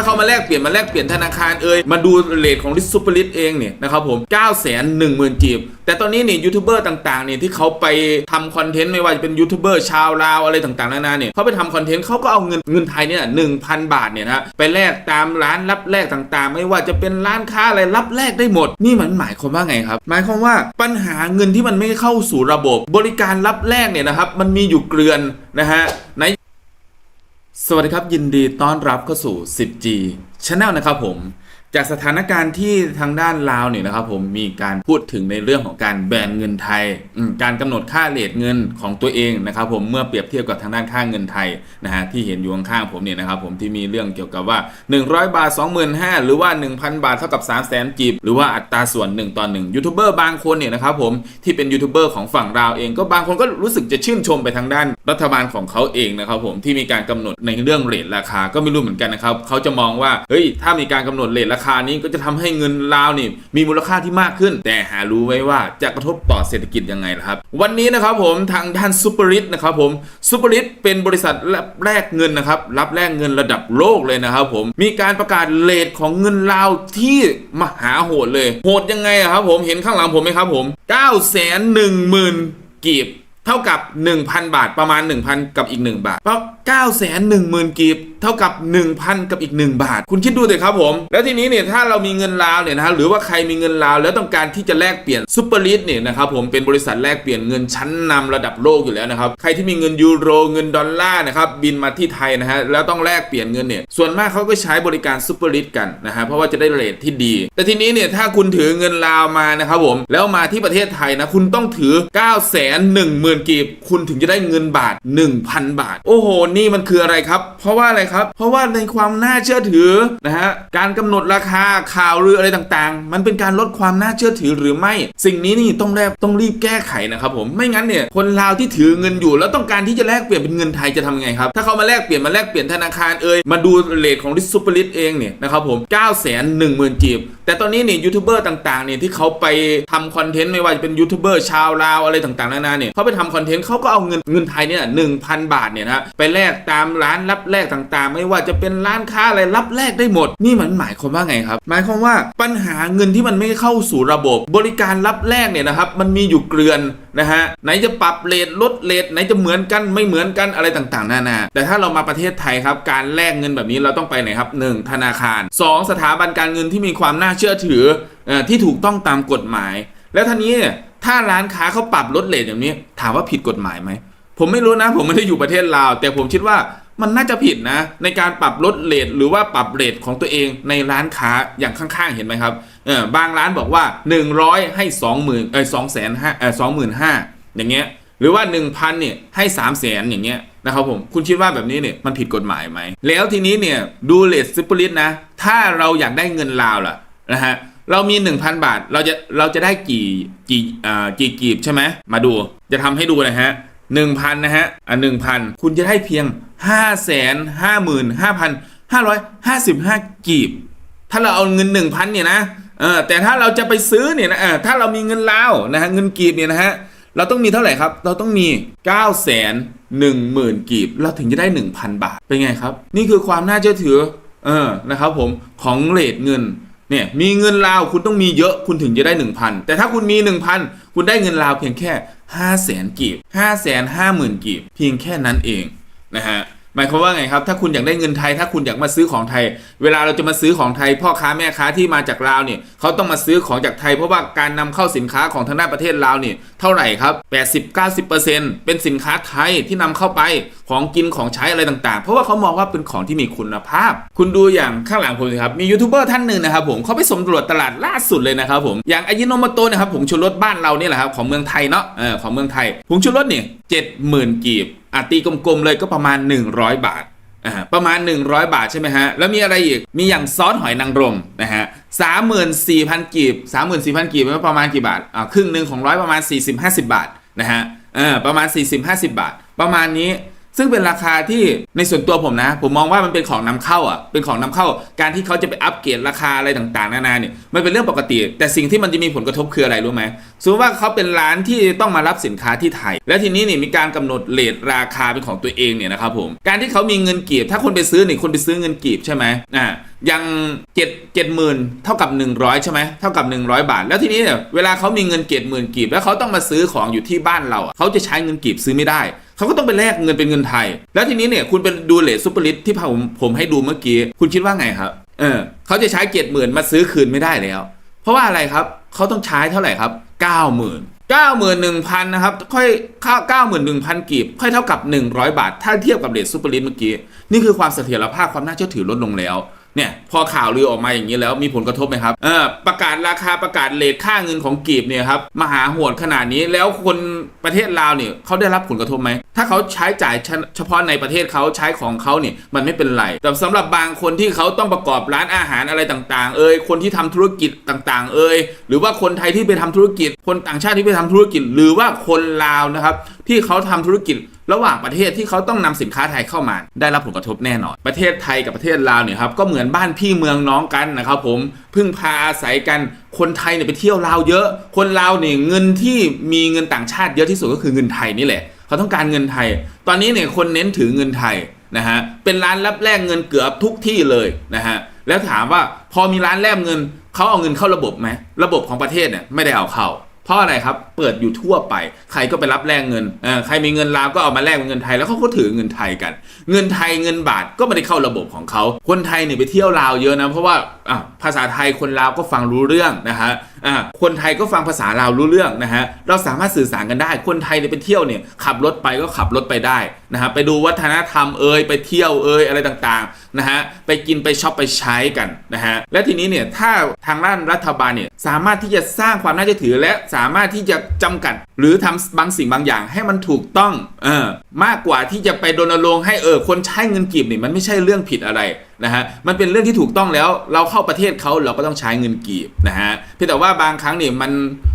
าเขามาแลกเปลี่ยนมาแลกเปลี่ยนธนาคารเอ่ยมาดูเลทของลิซูเปอร์ลิสเองเนี่ยนะครับผม9 1 0 0 0 0จีบแต่ตอนนี้เนี่ยยูทูบเบอร์ต่างๆเนี่ยที่เขาไปทำคอนเทนต์ไม่ว่าจะเป็นยูทูบเบอร์ชาวลาวอะไรต่างๆนานาเนี่ยเขาไปทำคอนเทนต์เขาก็เอาเงินเงินไทยเนี่ยหนึ่งพันบาทเนี่ยนะฮะไปแลกตามร้านรับแลกต่างๆ ไม่ว่าจะเป็นร้านค้าอะไรรับแลกได้หมด นี่มันหมายความว่าไงครับ หมายความว่าปัญหาเงินที่มันไม่เข้าสู่ระบบ บริการรับแลกเนี่ยนะครับมันมีอยู่เกลือนนะฮะใน สวัสดีครับ ยินดีต้อนรับเข้าสู่ 10G Channel นะครับผม จากสถานการณ์ที่ทางด้านลาวเนี่ยนะครับผมมีการพูดถึงในเรื่องของการแบนเงินไทย การกำหนดค่าเลทเงินของตัวเองนะครับผมเมื่อเปรียบเทียบกับทางด้านค่าเงินไทยนะฮะที่เห็นอยู่ข้างๆผมเนี่ยนะครับผมที่มีเรื่องเกี่ยวกับว่า 100 บาท 25,000 หรือว่า 1,000 บาทเท่ากับ 3 0 0แสนจีบ หรือว่าอัตราส่วน 1ต่อ1ยูทูบเบอร์บางคนเนี่ยนะครับผมที่เป็นยูทูบเบอร์ของฝั่งลาวเองก็บางคนก็รู้สึกจะชื่นชมไปทางด้านรัฐบาลของเขาเองนะครับผมที่มีการกำหนดในเรื่องเรทราคาก็ไม่รู้เหมือนกันนะครับเขาจะมองว่าเฮ้ยถ้ามีการกำหนดเรทราคานี้ก็จะทำให้เงินลาวนี่มีมูลค่าที่มากขึ้น แต่หารู้ไว้ว่าจะกระทบต่อเศรษฐกิจยังไงละครับ วันนี้นะครับผมทางด้านซูเปอริสนะครับผมซูเปอริสเป็นบริษัทรับแลกเงินนะครับรับแลกเงินระดับโลกเลยนะครับผมมีการประกาศเลทของเงินลาวที่มหาโหดเลย โหดยังไงครับผมเห็นข้างหลังผมไหมครับผม 9 1 0 0 0 0กีบ เท่ากับ 1,000 บาทประมาณ 1,000 กับอีก 1 บาทเพราะ9 1 0 0 0กีบเท่ากับ 1,000 กับอีก 1 บาท คุณคิดดูเลยครับผม แล้วทีนี้เนี่ยถ้าเรามีเงินลาวเนี่ยนะฮะหรือว่าใครมีเงินลาวแล้วต้องการที่จะแลกเปลี่ยนซูเปอร์ลิสเนี่ยนะครับผมเป็นบริษัทแลกเปลี่ยนเงินชั้นนำระดับโลกอยู่แล้วนะครับใครที่มีเงินยูโรเงินดอลลาร์นะครับบินมาที่ไทยนะฮะแล้วต้องแลกเปลี่ยนเงินเนี่ยส่วนมากเขาก็ใช้บริการซูเปอร์ลิสกันนะฮะเพราะว่าจะได้เรทที่ดี แต่ทีนี้เนี่ยถ้าคุณถือเงินลาวมานะครับผมแล้วมาที่ประเทศไทยนะคุณต้องถือ 9 1 0 0 0 0กีบ คุณถึงจะได้เงินบาท 1,000 บาท โอ้โห นี่มันคืออะไรครับ เพราะว่าอะไรครับ เพราะว่าในความน่าเชื่อถือนะฮะ การกำหนดราคาข่าวลืออะไรต่างๆ มันเป็นการลดความน่าเชื่อถือหรือไม่ สิ่งนี้นี่ต้องแรบต้องรีบแก้ไขนะครับผมไม่งั้นเนี่ยคนลาวที่ถือเงินอยู่ แล้วต้องการที่จะแลกเปลี่ยนเป็นเงินไทยจะทำยังไงครับถ้าเขามาแลกเปลี่ยนมาแลกเปลี่ยนธนาคารเอ่ยมาดูเลทของลิซูเปอร์ลิสเองเนี่ยนะครับผม9 1 0 0 0 0จีบแต่ตอนนี้เนี่ยยูทูบเบอร์ต่างๆเนี่ยที่เขาไปทำคอนเทนต์ไม่ว่าจะเป็นยูทูบเบอร์ชาวลาวอะไรต่างๆนานาเนี่ยเขาไปททำคอนเทนต์เขาก็เอาเงินเงินไทยเนี่ยหนึ่งพันบาทเนี่ยนะฮะไปแลกตามร้านรับแลกต่างๆ ไม่ว่าจะเป็นร้านค้าอะไรรับแลกได้หมด นี่มันหมายความว่าไงครับ หมายความว่าปัญหาเงินที่มันไม่เข้าสู่ระบบบริการรับแลกเนี่ยนะครับมันมีอยู่เกลือนนะฮะไหนจะปรับเลทลดเลทไหนจะเหมือนกันไม่เหมือนกันอะไรต่างๆนานาแต่ถ้าเรามาประเทศไทยครับ การแลกเงินแบบนี้เราต้องไปไหนครับ 1. ธนาคาร 2. สถาบันการเงินที่มีความน่าเชื่อถือที่ถูกต้องตามกฎหมาย แล้วท่านี้ ถ้าร้านค้าเขาปรับลดเลทอย่างนี้ ถามว่าผิดกฎหมายไหม ผมไม่รู้นะ ผมไม่ได้อยู่ประเทศลาว แต่ผมคิดว่ามันน่าจะผิดนะ ในการปรับลดเลทหรือว่าปรับเลทของตัวเองในร้านค้าอย่างข้างๆ เห็นไหมครับเออบางร้านบอกว่า 100 ให้ 20,000เออ2 5 0 0 0เออ25,000อย่างเงี้ยหรือว่า 1,000เนี่ยให้ 3 0 0 0 0 0อย่างเงี้ยนะครับผมคุณคิดว่าแบบนี้เนี่ยมันผิดกฎหมายไหม แล้วทีนี้เนี่ยดูเลทซิปเปลิสนะ ถ้าเราอยากได้เงินลาวล่ะนะฮะ เรามี 1,000 บาท เราจะเราจะได้กี่กี่อ่ากี่กีบใช่ไหมมาดูจะทำให้ดูนะฮะหนึ่งพันนะฮะอะหนึ่งพันคุณจะได้เพียงห้าแสนห้าหมื่นห้าพันห้าร้อยห้าสิบห้ากีบ ถ้าเราเอาเงินหนึ่งพันเนี่ยนะเออแต่ถ้าเราจะไปซื้อเนี่ยนะเออถ้าเรามีเงินลาวนะฮะเงินกีบเนี่ยนะฮะเราต้องมีเท่าไหร่ครับ เราต้องมี9ก้าแสนหนึ่งหมื่นกีบ เราถึงจะได้ 1,000 บาท เป็นไงครับ นี่คือความน่าเชื่อถือ เออ นะครับผม ของเรทเงิน เนี่ยมีเงินลาวคุณต้องมีเยอะคุณถึงจะได้ 1,000 แต่ถ้าคุณมี 1,000 คุณได้เงินลาวเพียงแค่ 5 0 0แสนกีบ5 5 0 0 0 0กีบ เพียงแค่นั้นเองนะฮะ หมายความว่าไงครับ ถ้าคุณอยากได้เงินไทย ถ้าคุณอยากมาซื้อของไทย เวลาเราจะมาซื้อของไทย พ่อค้าแม่ค้าที่มาจากลาวเนี่ยเขาต้องมาซื้อของจากไทยเพราะว่าการนำเข้าสินค้าของทางด้านประเทศลาวเนี่ยเท่าไหร่ครับ 80-90%เป็นสินค้าไทยที่นำเข้าไปของกินของใช้อะไรต่างๆ เพราะว่าเขามองว่าเป็นของที่มีคุณภาพ คุณดูอย่างข้างหลังผมสิครับ มียูทูบเบอร์ท่านหนึ่งนะครับผมเขาไปสำรวจตลาดล่าสุดเลยนะครับผม อย่างอายิโนมโตะนะครับผงชูรสบ้านเราเนี่ยแหละครับของเมืองไทยเนาะเออของเมืองไทยผงชูรสเนี่ยเจ็ดหมื่นกีบ อะตีกลมๆเลยก็ประมาณ 100 บาทอ่าประมาณ 100 บาทใช่ไหมฮะ แล้วมีอะไรอีก มีอย่างซอสหอยนางรมนะฮะสามหมื่นสี่พันกีบสามหมื่นสี่พันกีบมันประมาณกี่บาทอ่าครึ่งหนึ่งของร้อยประมาณ 40 50 บาทนะฮะเออประมาณ 40 50 บาท ประมาณนี้ ซึ่งเป็นราคาที่ในส่วนตัวผมนะ ผมมองว่ามันเป็นของนำเข้าอะเป็นของนำเข้า การที่เขาจะไปอัปเกรดราคาอะไรต่างๆ นานาเนี่ยมันเป็นเรื่องปกติ แต่สิ่งที่มันจะมีผลกระทบคืออะไรรู้ไหมสมมติว่าเขาเป็นร้านที่ต้องมารับสินค้าที่ไทย และทีนี้เนี่ยมีการกำหนดเลทราคาเป็นของตัวเองเนี่ยนะครับผมการที่เขามีเงินกีบถ้าคนไปซื้อเนี่ยคนไปซื้อเงินกีบใช่ไหมอ่า อยังเจ็ดเจ็ดหมื่นเท่ากับ 100 ใช่ไหมเท่ากับ 100 บาท แล้วทีนี้เนี่ยเวลาเขามีเงินเจ็ดหมื่นกีบ แล้วเขาต้องมาซื้อของอยู่ที่บ้านเราเขาจะใช้เงินกีบซื้อไม่ได้เขาก็ต้องไปแลกเงินเป็นเงินไทย แล้วทีนี้เนี่ยคุณไปดูเลทซูเปอร์ลิทที่ผมผมให้ดูเมื่อกี้ คุณคิดว่าไงครับ เออเขาจะใช้เจ็ดหมื่นมาซื้อคืนไม่ได้แล้ว เพราะว่าอะไรครับ เขาต้องใช้เท่าไหร่ครับเก้าหมื่นเก้าหมื่นหนึ่งพันนะครับ ค่อยค่าเก้าหมื่นหนึ่งพันกีบ ค่อยเท่ากับ100บาท ถ้าเทียบกับเลทซูเปอร์ลิทเมื่อกี้ นี่คือความเสถียรภาพความน่าเชื่อถือลดลงแล้ว เนี่ยพอข่าวลือออกมาอย่างนี้แล้วมีผลกระทบไหมครับเออประกาศราคาประกาศเลทค่าเงินของกีบเนี่ยครับมหาโหดขนาดนี้แล้วคนประเทศลาวเนี่ยเขาได้รับผลกระทบไหม ถ้าเขาใช้จ่ายเฉพาะในประเทศเขาใช้ของเขาเนี่ยมันไม่เป็นไร แต่สำหรับบางคนที่เขาต้องประกอบร้านอาหารอะไรต่างๆ เอ่ยคนที่ทำธุรกิจต่างๆ เอ่ยหรือว่าคนไทยที่ไปทำธุรกิจ คนต่างชาติที่ไปทำธุรกิจ หรือว่าคนลาวนะครับ ที่เขาทำธุรกิจระหว่างประเทศที่เขาต้องนำสินค้าไทยเข้ามา ได้รับผลกระทบแน่นอน ประเทศไทยกับประเทศลาวเนี่ยครับก็เหมือนบ้านพี่เมืองน้องกันนะครับผมพึ่งพาอาศัยกันคนไทยเนี่ยไปเที่ยวลาวเยอะ คนลาวเนี่ยเงินที่มีเงินต่างชาติเยอะที่สุดก็คือเงินไทยนี่แหละเขาต้องการเงินไทย ตอนนี้เนี่ยคนเน้นถือเงินไทยนะฮะเป็นร้านรับแลกเงินเกือบทุกที่เลยนะฮะแล้วถามว่าพอมีร้านแลกเงินเขาเอาเงินเข้าระบบไหมระบบของประเทศเนี่ยไม่ได้เอาเข้า เพราะอะไรครับ เปิดอยู่ทั่วไป ใครก็ไปรับแลกเงินใครมีเงินลาวก็เอามาแลกเป็นเงินไทยแล้วเขาก็ถือเงินไทยกัน เงินไทยเงินบาทก็ไม่ได้เข้าระบบของเขา คนไทยเนี่ยไปเที่ยวลาวเยอะนะ เพราะว่าอะภาษาไทยคนลาวก็ฟังรู้เรื่องนะฮะ อะคนไทยก็ฟังภาษาลาวรู้เรื่องนะฮะเราสามารถสื่อสารกันได้ คนไทยเนี่ยไปเที่ยวเนี่ยขับรถไปก็ขับรถไปได้นะฮะไปดูวัฒนธรรมเอ่ยไปเที่ยวเอ่ยอะไรต่างๆนะฮะไปกินไปช็อปไปใช้กันนะฮะและทีนี้เนี่ยถ้าทางด้านรัฐบาลเนี่ยสามารถที่จะสร้างความน่าเชื่อถือ และสามารถที่จะจำกัด หรือทำบางสิ่งบางอย่างให้มันถูกต้องเออมากกว่าที่จะไปรณรงค์ให้เออคนใช้เงินกีบเนี่ยมันไม่ใช่เรื่องผิดอะไร นะฮะมันเป็นเรื่องที่ถูกต้องแล้ว เราเข้าประเทศเขาเราก็ต้องใช้เงินกีบนะฮะเพียงแต่ว่าบางครั้งเนี่ยมัน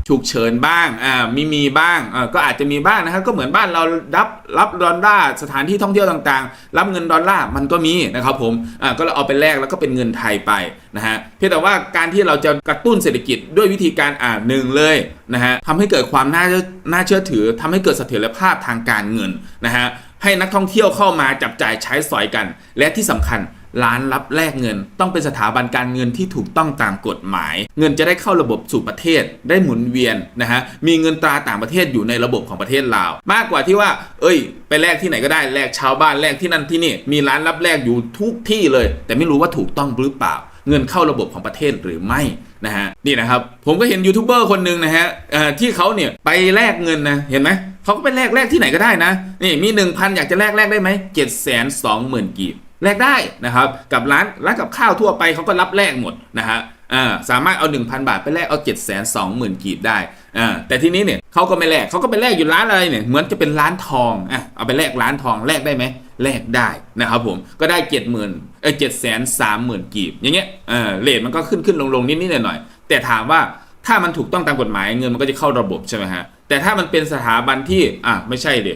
ฉุกเฉินบ้างอ่ามีมีบ้างอ่าก็อาจจะมีบ้างนะครับก็เหมือนบ้านเรารับรับดอลลาร์สถานที่ท่องเที่ยวต่างๆ รับเงินดอลลาร์มันก็มีนะครับผมอ่าก็เราเอาไปแลกแล้วก็เป็นเงินไทยไปนะฮะเพียงแต่ว่าการที่เราจะกระตุ้นเศรษฐกิจด้วยวิธีการอ่าหนึ่งเลยนะฮะทำให้เกิดความน่าน่าเชื่อถือทำให้เกิดเสถียรภาพทางการเงินนะฮะให้นักท่องเที่ยวเข้ามาจับจ่ายใช้สอยกัน และที่สำคัญ ร้านรับแลกเงิน ต้องเป็นสถาบันการเงินที่ถูกต้องตามกฎหมาย เงินจะได้เข้าระบบสู่ประเทศได้หมุนเวียนนะฮะมีเงินตราต่างประเทศอยู่ในระบบของประเทศลาว มากกว่าที่ว่า เอ้ย ไปแลกที่ไหนก็ได้แลกชาวบ้านแลกที่นั่นที่นี่มีร้านรับแลกอยู่ทุกที่เลย แต่ไม่รู้ว่าถูกต้องหรือเปล่า เงินเข้าระบบของประเทศหรือไม่นะฮะนี่นะครับผมก็เห็นยูทูบเบอร์คนหนึ่งนะฮะที่เขาเนี่ยไปแลกเงินนะเห็นไหมเขาก็ไปแลกแลกที่ไหนก็ได้นะนี่มีหนึ่งพันอยากจะแลกแลกได้ไหมเจ็ดแสนสองหมื่นกีบ แลกได้นะครับกับร้านร้านกับข้าวทั่วไปเขาก็รับแลกหมดนะฮะสามารถเอา 1,000 บาทไปแลกเอา7 2 0 0 0 0กีบได้แต่ทีนี้เนี่ยเขาก็ไม่แลกเขาก็ไปแลกอยู่ร้านอะไรเนี่ยเหมือนจะเป็นร้านทองอะเอาไปแลกร้านทองแลกได้ไหมแลกได้นะครับผมก็ได้ 70,000เออเจ็ดแสนสามหมื่นกีบอย่างเงี้ยเออเลทมันก็ขึ้นขึ้นลงลงนิดนิดหน่อยหน่อยๆแต่ถามว่าถ้ามันถูกต้องตามกฎหมายเงินมันก็จะเข้าระบบใช่ไหมฮะแต่ถ้ามันเป็นสถาบันที่อะไม่ใช่เด็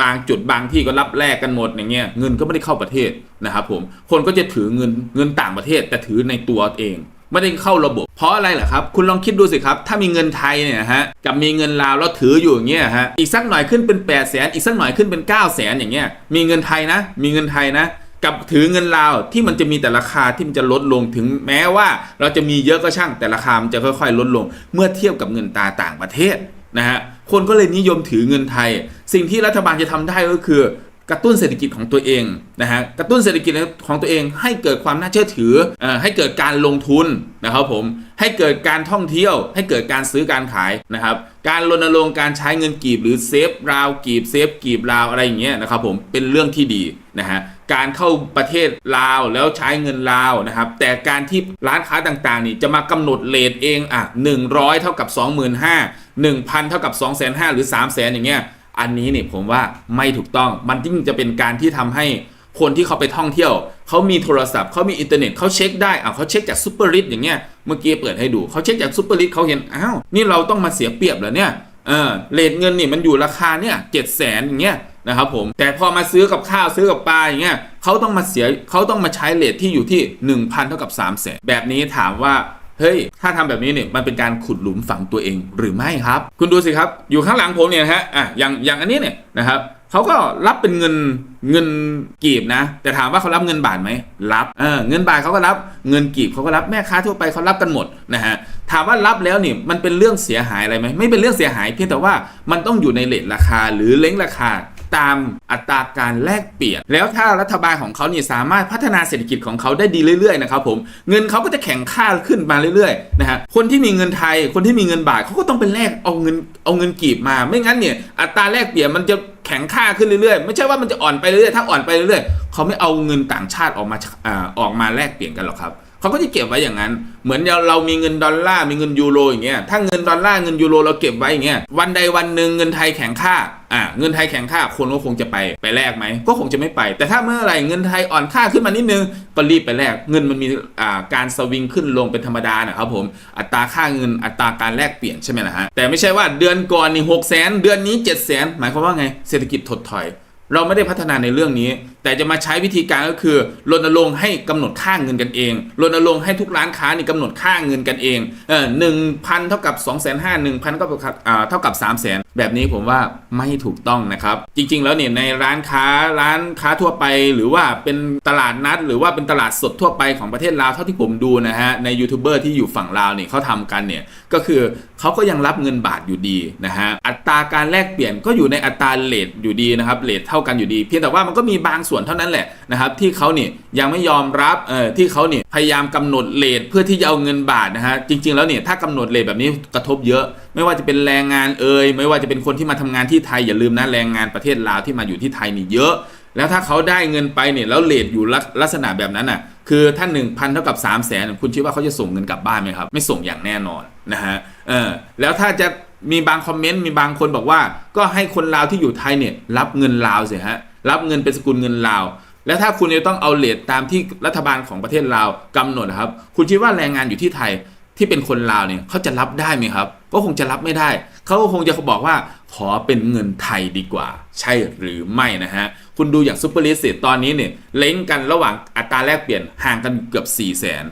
บางจุดบางที่ก็รับแลกกันหมดอย่างเงี้ยเงินก็ไม่ได้เข้าประเทศนะครับผมคนก็จะถือเงินเงินต่างประเทศ แต่ถือในตัวเอง ไม่ได้เข้าระบบ เพราะอะไรล่ะครับ คุณลองคิดดูสิครับ ถ้ามีเงินไทยเนี่ยฮะกับมีเงินลาวแล้วถืออยู่อย่างเงี้ยฮะอีกสักหน่อยขึ้นเป็น8ปดแสนอีกสักหน่อยขึ้นเป็น9ก้าแสนอย่างเงี้ยมีเงินไทยนะ มีเงินไทยนะกับถือเงินลาวที่มันจะมีแต่ราคาที่มันจะลดลงถึงแม้ว่า เราจะมีเยอะก็ช่างแต่ราคามันจะค่อย ๆ ลดลง เมื่อเทียบกับเงินตาต่างประเทศ นะฮะคนก็เลยนิยมถือเงินไทย สิ่งที่รัฐบาลจะทำได้ก็คือกระตุ้นเศรษฐกิจของตัวเองนะฮะกระตุ้นเศรษฐกิจของตัวเองให้เกิดความน่าเชื่อถืออให้เกิดการลงทุนนะครับผมให้เกิดการท่องเที่ยว ให้เกิดการซื้อการขายนะครับการรณรงค์การใช้เงินกีบหรือเซฟราวกีบเซฟกีบราวอะไรอย่างเงี้ยนะครับผมเป็นเรื่องที่ดีนะฮะการเข้าประเทศลาวแล้วใช้เงินลาวนะครับแต่การที่ร้านค้าต่างๆนี่จะมากำหนดเลทเองอะ100 เท่ากับ 25,000 1,000 เท่ากับ 2,500หรือ 3 0 0 0 0อย่างเงี้ยอันนี้เนี่ยผมว่าไม่ถูกต้องมันยิ่งจะเป็นการที่ทำให้คนที่เขาไปท่องเที่ยว เขามีโทรศัพท์เขามีอินเทอร์เน็ตเขาเช็คได้อะเขาเช็คจากซูเปอร์ลิทอย่างเงี้ยเมื่อกี้เปิดให้ดูเขาเช็คจากซูเปอร์ลิทเขาเห็นอ้าวนี่เราต้องมาเสียเปรียบเหรอเนี่ยเออเลทเงินนี่มันอยู่ราคาเนี่ยเจ็ดแสนอย่างเงี้ยนะครับผมแต่พอมาซื้อกับข้าวซื้อกับปลาอย่างเงี้ยเขาต้องมาเสียเขาต้องมาใช้เลทที่อยู่ที่ 1,000 เท่ากับ3 0 0แสนแบบนี้ถามว่า เฮ้ย ถ้าทำแบบนี้เนี่ยมันเป็นการขุดหลุมฝังตัวเองหรือไม่ครับ คุณดูสิครับ อยู่ข้างหลังผมเนี่ยนะฮะอะอย่างอย่างอันนี้เนี่ยนะครับเขาก็รับเป็นเงินเงินกีบนะ แต่ถามว่าเขารับเงินบาทไหมรับเออเงินบาทเขาก็รับเงินกีบเขาก็รับแม่ค้าทั่วไปเขารับกันหมดนะฮะถามว่ารับแล้วนี่มันเป็นเรื่องเสียหายอะไรไหมไม่เป็นเรื่องเสียหายเพียงแต่ว่ามันต้องอยู่ในเลทราคาหรือเล้งราคา ตามอัตราการแลกเปลี่ยน แล้วถ้ารัฐบาลของเขาเนี่ยสามารถพัฒนาเศรษฐกิจของเขาได้ดีเรื่อยๆนะครับผมเงินเขาก็จะแข่งค่าขึ้นมาเรื่อยๆนะฮะคนที่มีเงินไทยคนที่มีเงินบาทเขาก็ต้องไปแลกเอาเงินเอาเงินกีบมา ไม่งั้นเนี่ยอัตราแลกเปลี่ยนมันจะแข็งค่าขึ้นเรื่อยๆ ไม่ใช่ว่ามันจะอ่อนไปเรื่อยๆถ้าอ่อนไปเรื่อยๆเขาไม่เอาเงินต่างชาติออกมาออกมาแลกเปลี่ยนกันหรอกครับ เขาก็จะเก็บไว้อย่างนั้น เหมือนเราเรามีเงินดอลลาร์มีเงินยูโรอย่างเงี้ยถ้าเงินดอลลาร์เงินยูโรเราเก็บไว้อย่างเงี้ยวันใดวันหนึ่งเงินไทยแข็งค่าอ่าเงินไทยแข็งค่าคนก็คงจะไปไปแลกไหมก็คงจะไม่ไป แต่ถ้าเมื่อไหร่เงินไทยอ่อนค่าขึ้นมานิดนึงก็รีบไปแลกเงินมันมีอ่าการสวิงขึ้นลงเป็นธรรมดานะครับผมอัตราค่าเงินอัตราการแลกเปลี่ยนใช่ไหมล่ะฮะแต่ไม่ใช่ว่าเดือนก่อนนี่หกแสนเดือนนี้เจ็ดแสนหมายความว่าไงเศรษฐกิจถดถอย เราไม่ได้พัฒนาในเรื่องนี้ แต่จะมาใช้วิธีการก็คือรณรงค์ให้กำหนดค่าเงินกันเองรณรงค์ให้ทุกร้านค้านี่กำหนดค่าเงินกันเองเออหนึ่งพันเท่ากับ2องแสนห้าหนึ่งพันก็เท่ากับ3ามแสนแบบนี้ผมว่าไม่ถูกต้องนะครับ จริง ๆ แล้วเนี่ยในร้านค้าร้านค้าทั่วไป หรือว่าเป็นตลาดนัด หรือว่าเป็นตลาดสดทั่วไปของประเทศลาวเท่าที่ผมดูนะฮะในยูทูบเบอร์ที่อยู่ฝั่งลาวเนี่ยเขาทำกันเนี่ยก็คือเขาก็ยังรับเงินบาทอยู่ดีนะฮะอัตราการแลกเปลี่ยนก็อยู่ในอัตราเลทอยู่ดีนะครับเลทเท่ากันอยู่ดี เพียงแต่ว่ามันก็มีบางส่วนเท่านั้นแหละนะครับที่เขาเนี่ยยังไม่ยอมรับเออที่เขาเนี่ยพยายามกำหนดเลทเพื่อที่จะเอาเงินบาทนะฮะจริง ๆ แล้วเนี่ยถ้ากำหนดเลทแบบนี้กระทบเยอะ ไม่ว่าจะเป็นแรงงานเอ่ยไม่ว่าจะเป็นคนที่มาทำงานที่ไทยอย่าลืมนะแรงงานประเทศลาวที่มาอยู่ที่ไทยนี่เยอะ แล้วถ้าเขาได้เงินไปเนี่ยแล้วเลทอยู่ลักษณะแบบนั้นอะคือถ้าหนึ่งพันเท่ากับ 3 0 0แสนคุณคิดว่าเขาจะส่งเงินกลับบ้านไหมครับ ไม่ส่งอย่างแน่นอนนะฮะเออแล้วถ้าจะมีบางคอมเมนต์มีบางคนบอกว่า ก็ให้คนลาวที่อยู่ไทยเนี่ยรับเงินลาวสียฮะ รับเงินเป็นสกุลเงินลาว แล้วถ้าคุณจะต้องเอาเลทตามที่รัฐบาลของประเทศลาวกำหนดครับ คุณคิดว่าแรงงานอยู่ที่ไทยที่เป็นคนลาวเนี่ยเขาจะรับได้ไหมครับ ก็คงจะรับไม่ได้ เขาก็คงจะบอกว่าขอเป็นเงินไทยดีกว่า ใช่หรือไม่นะฮะ คุณดูอย่างซูเปอร์ลิสตอนนี้เนี่ยเล้งกันระหว่างอัตราแลกเปลี่ยนห่างกันเกือบ 4 0 0แสน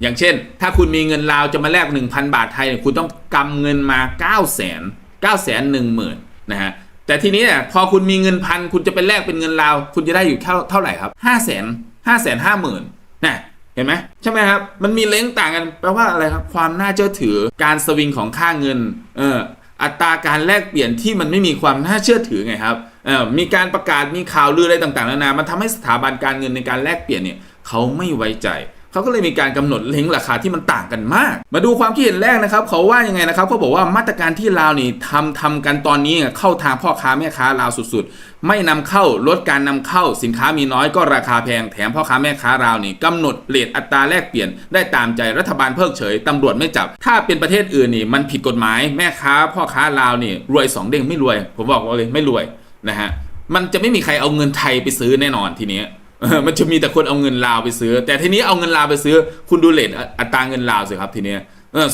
อย่างเช่น ถ้าคุณมีเงินลาวจะมาแลก 1,000 บาทไทยเนี่ยคุณต้องกำเงินมา 9 0 0 0 0 0 9 1 0 0 0 0นะฮะ แต่ทีนี้เนี่ยพอคุณมีเงินพันคุณจะไปแลกเป็นเงินลาว คุณจะได้อยู่เท่าเท่าไหร่ครับ5 0 0 0 0 0 5 5 0 0 0 0นนะเห็นไหมใช่ไหมครับ มันมีเลงต่างกันแปลว่าอะไรครับ ความน่าเชื่อถือการสวิงของค่าเงินเอออัตราการแลกเปลี่ยนที่มันไม่มีความน่าเชื่อถือไงครับเออมีการประกาศมีข่าวลืออะไรต่างๆนานามันทำให้สถาบันการเงินในการแลกเปลี่ยนเนี่ยเขาไม่ไว้ใจ เขาก็เลยมีการกำหนดเล้งราคาที่มันต่างกันมาก มาดูความคิดเห็นแรกนะครับเขาว่ายังไงนะครับเขาบอกว่ามาตรการที่ลาวนี่ทำทำกันตอนนี้เข้าทางพ่อค้าแม่ค้าลาวสุดๆ ไม่นำเข้าลดการนำเข้าสินค้ามีน้อยก็ราคาแพงแถมพ่อค้าแม่ค้าลาวนี่กำหนดเรทอัตราแลกเปลี่ยน ได้ตามใจรัฐบาลเพิกเฉยตำรวจไม่จับ ถ้าเป็นประเทศอื่นนี่มันผิดกฎหมายแม่ค้า พ่อค้าลาวนี่รวยสองเด้งไม่รวย ผมบอกเลยไม่รวยนะฮะมันจะไม่มีใครเอาเงินไทยไปซื้อแน่นอนทีนี้ มันจะมีแต่คนเอาเงินลาวไปซื้อ แต่ทีนี้เอาเงินลาวไปซื้อ คุณดูเลทอัตราเงินลาวสิครับทีเนี้ย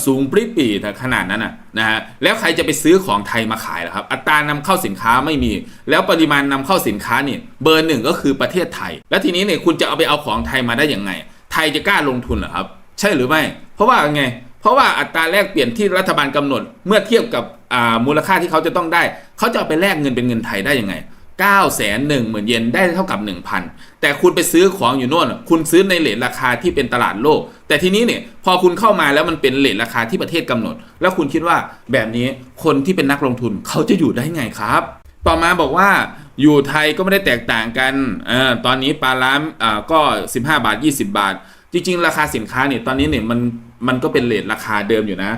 สูงปริ๊ปีแต่ขนาดนั้นนะฮะแล้วใครจะไปซื้อของไทยมาขายล่ะครับ อัตรานำเข้าสินค้าไม่มี แล้วปริมาณนำเข้าสินค้าเนี่ยเบอร์หนึ่งก็คือประเทศไทย แล้วทีนี้เนี่ยคุณจะเอาไปเอาของไทยมาได้ยังไง ไทยจะกล้าลงทุนเหรอครับ ใช่หรือไม่ เพราะว่าไง เพราะว่าอัตราแลกเปลี่ยนที่รัฐบาลกำหนด เมื่อเทียบกับอ่ามูลค่าที่เขาจะต้องได้ เขาจะเอาไปแลกเงินเป็นเงินไทยได้ยังไง 9 1 0 0 0 0เหมือนเยนได้เท่ากับ 1,000 แต่คุณไปซื้อของอยู่โน่น คุณซื้อในเลทราคาที่เป็นตลาดโลก แต่ทีนี้เนี่ยพอคุณเข้ามาแล้วมันเป็นเลทราคาที่ประเทศกำหนด แล้วคุณคิดว่าแบบนี้คนที่เป็นนักลงทุนเขาจะอยู่ได้ไงครับ ต่อมาบอกว่าอยู่ไทยก็ไม่ได้แตกต่างกันอตอนนี้ปลาล้ามก็ 15 บาท 20 บาท จริง ๆ ราคาสินค้าเนี่ยตอนนี้เนี่ยมันมันก็เป็นเลทราคาเดิมอยู่นะ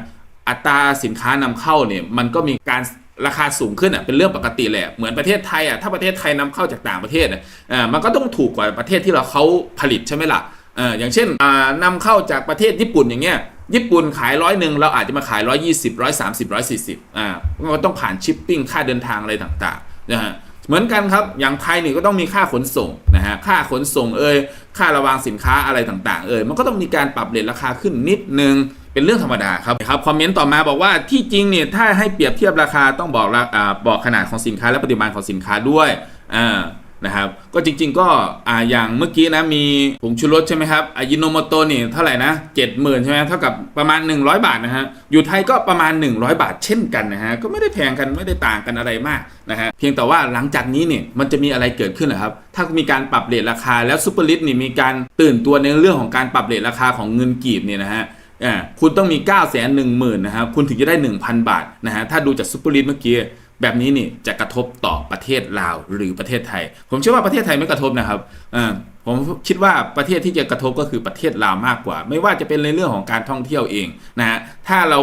อัตราสินค้านำเข้าเนี่ยมันก็มีการ ราคาสูงขึ้นอะเป็นเรื่องปกติแหละเหมือนประเทศไทยอะถ้าประเทศไทยนำเข้าจากต่างประเทศอะอ่ามันก็ต้องถูกกว่าประเทศที่เราเขาผลิตใช่ไหมล่ะเอออย่างเช่นอ่านำเข้าจากประเทศญี่ปุ่นอย่างเงี้ยญี่ปุ่นขายร้อยหนึ่งเราอาจจะมาขายร้อยยี่สิบร้อยสามสิบร้อยสี่สิบอ่ามันก็ต้องผ่านชิปปิ้งค่าเดินทางอะไรต่างๆนะฮะเหมือนกันครับ อย่างไทยนี่ก็ต้องมีค่าขนส่งนะฮะ ค่าขนส่งเอ่ย ค่าระวางสินค้าอะไรต่างๆ เอ่ย มันก็ต้องมีการปรับเรทราคาขึ้นนิดนึง เป็นเรื่องธรรมดาครับครับคอมเมนต์ต่อมาบอกว่าที่จริงเนี่ยถ้าให้เปรียบเทียบราคาต้องบอกอ่าบอกขนาดของสินค้าและปริมาณของสินค้าด้วยอ่านะครับก็จริงๆก็อ่าอย่างเมื่อกี้นะมีผงชูรสใช่ไหมครับอายิโนโมโตนี่เท่าไหร่นะ70,000ใช่ไหมเท่ากับประมาณ 100 บาทนะฮะอยู่ไทยก็ประมาณ 100 บาทเช่นกันนะฮะก็ไม่ได้แพงกันไม่ได้ต่างกันอะไรมากนะฮะเพียงแต่ว่าหลังจากนี้เนี่ยมันจะมีอะไรเกิดขึ้นนะครับถ้ามีการปรับเรทราคาแล้วซูเปอร์ลิทนี่มีการตื่นตัวในเรื่องของการปรับเรทราคาของเงินกีบเนี่ยนะฮะ อ่าคุณต้องมี9 1 0 0 0 0นะครับคุณถึงจะได้ 1,000 บาทนะฮะถ้าดูจากซูเปอร์ลีดเมื่อกี้แบบนี้นี่จะกระทบต่อประเทศลาวหรือประเทศไทย ผมเชื่อว่าประเทศไทยไม่กระทบนะครับอ่าผมคิดว่าประเทศที่จะกระทบก็คือประเทศลาวมากกว่า ไม่ว่าจะเป็นในเรื่องของการท่องเที่ยวเองนะฮะถ้าเรา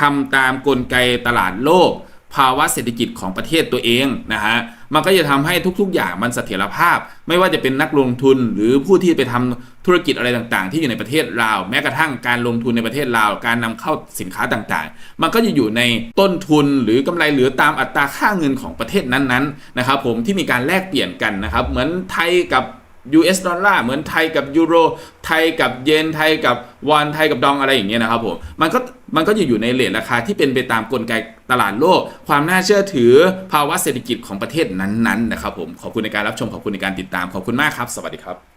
ทำตามกลไกตลาดโลก ภาวะเศรษฐกิจของประเทศตัวเองนะฮะมันก็จะทำให้ทุกๆ อย่างมันเสถียรภาพ ไม่ว่าจะเป็นนักลงทุนหรือผู้ที่ไปทำธุรกิจอะไรต่างๆ ที่อยู่ในประเทศลาว แม้กระทั่งการลงทุนในประเทศลาว การนำเข้าสินค้าต่างๆ มันก็จะอยู่ในต้นทุนหรือกำไรเหลือตามอัตราค่าเงินของประเทศนั้นๆนะครับผมที่มีการแลกเปลี่ยนกันนะครับเหมือนไทยกับ US ดอลลาร์เหมือนไทยกับยูโรไทยกับเยนไทยกับวอนไทยกับดองอะไรอย่างเงี้ยนะครับผมมันก็มันก็จะอยู่ในเรทราคาที่เป็นไปตามกลไกตลาดโลก ความน่าเชื่อถือภาวะเศรษฐกิจของประเทศนั้นๆนะครับผมขอบคุณในการรับชมขอบคุณในการติดตามขอบคุณมากครับ สวัสดีครับ